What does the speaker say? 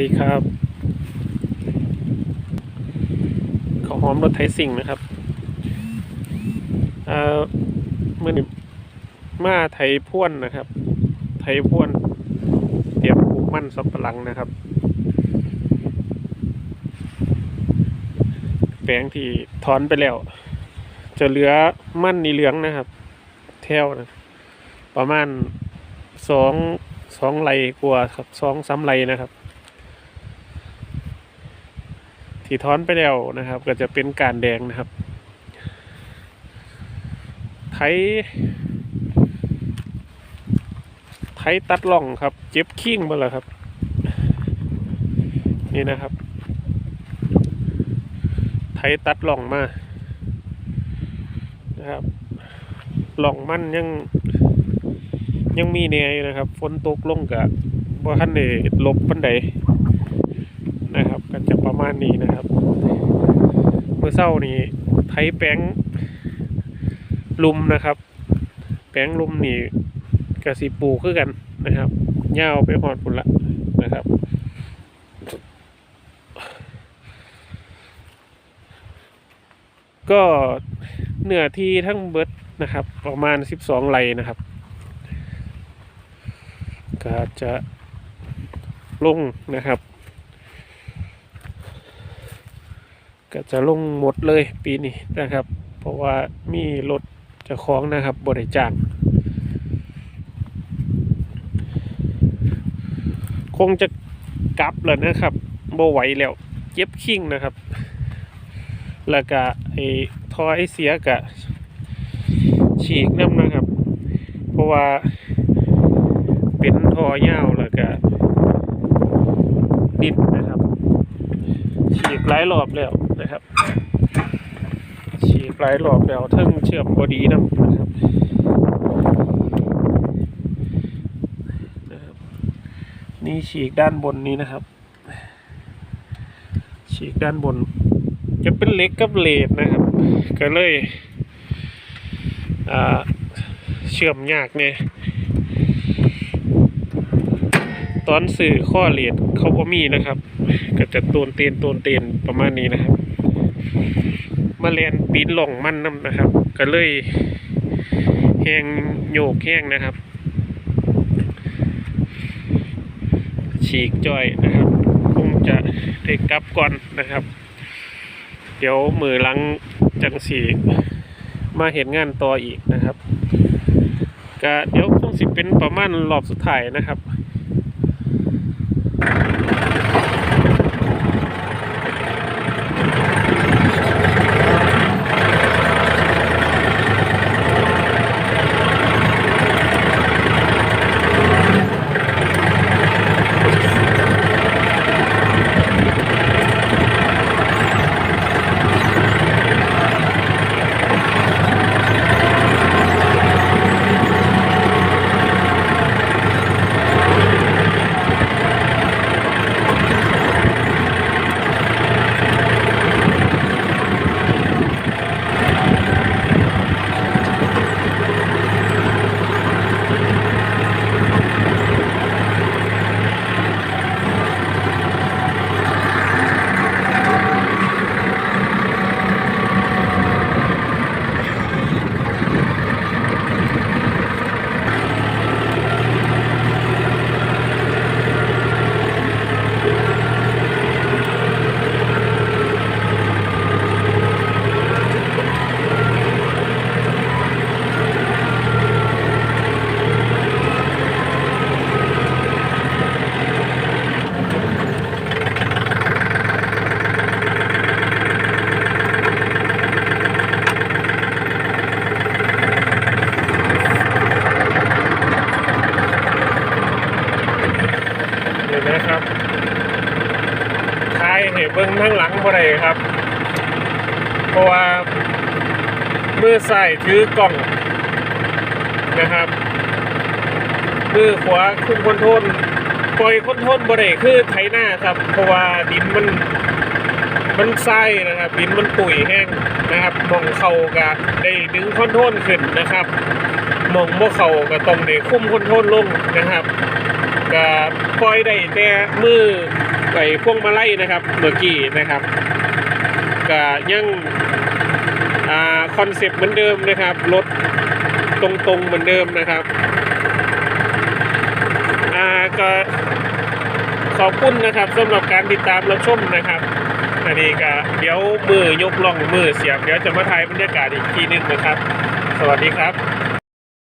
ดีครับข้าหอมรถไถสิ่งนะครับเอ่อมื่อนี้มาไถพ่วนนะครับไถพ่วนเตรียมปลูกมันสำปะหลังนะครับ แปลงที่ถอนไปแล้ว จะเหลือมันนีเหลืองนะครับ แถวนะประมาณสองสองไรกว่าครับสองสามไรนะครับ ที่ถอนไปแล้วนะครับ ก็จะเป็นการแดงนะครับ ไถไถตัดล่องครับ เจ็บขิ้งมาแล้วครับ นี่นะครับ ไถตัดล่องมานะครับล่องมันยังยังมีแนวอยู่นะครับ ฝนตกลงกับว่าท่านได้ลบปันใด ประมาณนี้นะครับ เมื่อเช้านี้ไถแป้งลุมนะครับ แป้งลุมนี่กระสีปลูกคือกันนะครับย่าไปหอดพุ่นละนะครับก็เนื้อที่ทั้งเบิดนะครับ ประมาณสิบสองไร่นะครับ ก็จะลงนะครับ ก็จะลงหมดเลยปีนี้นะครับ เพราะว่ามีรถจะคล้องนะครับบริจาคคงจะกลับแล้วนะครับบ่ไหวแล้วเจ็บขิ้งนะครับ แล้วก็ไอ้ทอไอเสียกะฉีกน้ำนะครับ เพราะว่าเป็นท่อยาวแล้วก็ดินนะครับ หลายรอบแล้วนะครับ ฉีกหลายรอบแล้วเทั้งเชื่อมบอดีนะครับนี่ฉีกด้านบนนี้นะครับ ฉีกด้านบน จะเป็นเล็กกับเลดนะครับ ก็เลยอ่าเชื่อมยากเนี่ยตอนสื่อข้อเลดเขาก็มีนะครับ จะโตนเตียนโตนเตียนประมาณนี้นะครับ มาเรียนปีนหล่องมันน้ำนะครับ ก็เลยแห้งโยกแห้งนะครับ ฉีกจ้อยนะครับ คงจะได้กลับก่อนนะครับ เดี๋ยวมือหลังจังสีมาเห็นงานต่ออีกนะครับก็เดี๋ยวคงสิเป็นประมาณรอบสุดท้ายนะครับ เบิ้งทั้งหลังบ่ได้ครับ เพราะว่ามือใส่ถือกล่องนะครับมือขวาคุมคอนโทรลปล่อยคอนโทรลบ่ได้คือไถหน้าครับ เพราะว่าดินมันมันทรายนะครับดินมันปุ๋ยแห้งนะครับมองเข่าก็ได้ดึงคอนโทรลขึ้นนะครับมองบ่เข่าก็ต้องได้คุมคอนโทรลลงนะครับก็ปล่อยได้แต่มือ ไอ้พวงมาลัยนะครับเมื่อกี้นะครับก็ยังอคอนเซปต์เหมือนเดิมนะครับรถตรงๆเหมือนเดิมนะครับก็ขอบคุณนะครับสำหรับการติดตามรับชมนะครับอันนี้ก็เดี๋ยวมือยกล่องมือเสียบ เดี๋ยวจะมาถ่ายบรรยากาศอีกทีหนึงนะครับ สวัสดีครับ